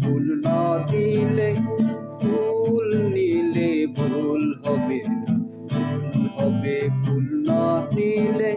ফুল না দিলে ফুল নিলে ভুল হবে। না ফুল হবে ফুল না দিলে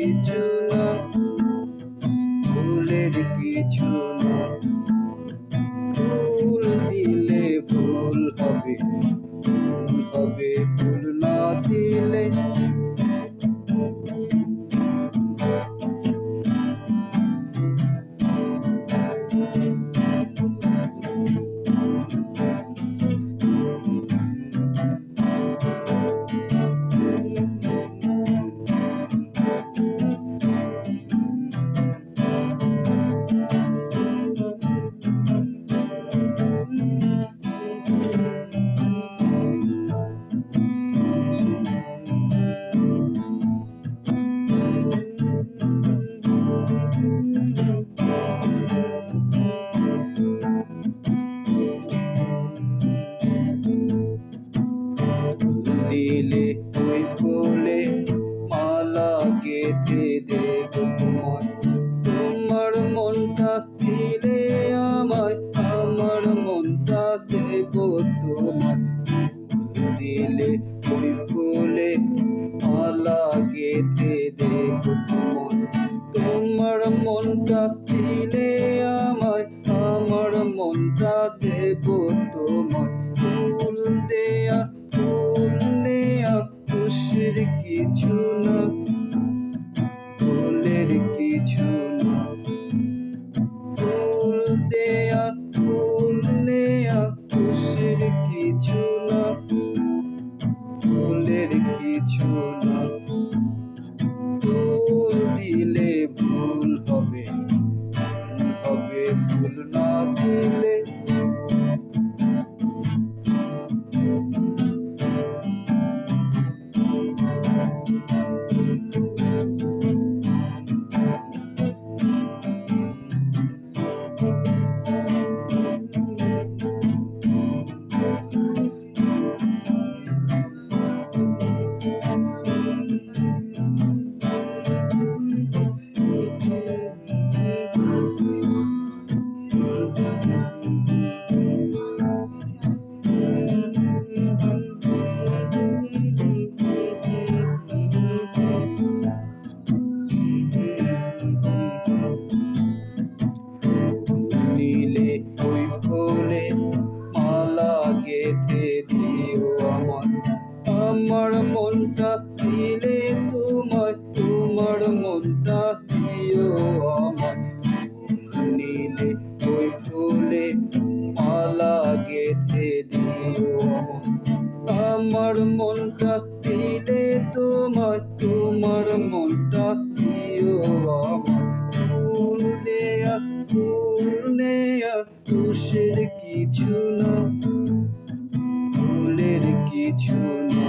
কিছু না ফুলের কিছু রেখে দেব তোমায় তোমার মনটা দিলে আমায়, আমার মনটা দেব তোমার দিলে ওই ফুলে মালা গেঁথে দেব তোমার তোমার মনটা দিলে আমায়, আমার মনটা দেব তোমার ফুল দেয়া, ফুল নেয়া, খুশির কিছু না মনটা দিলে তোমার তোমার মনটা প্রিয় আমার। ফুল দেয়া, ফুল নেয়া দোষের কিছু না, ফুলের কিছু না।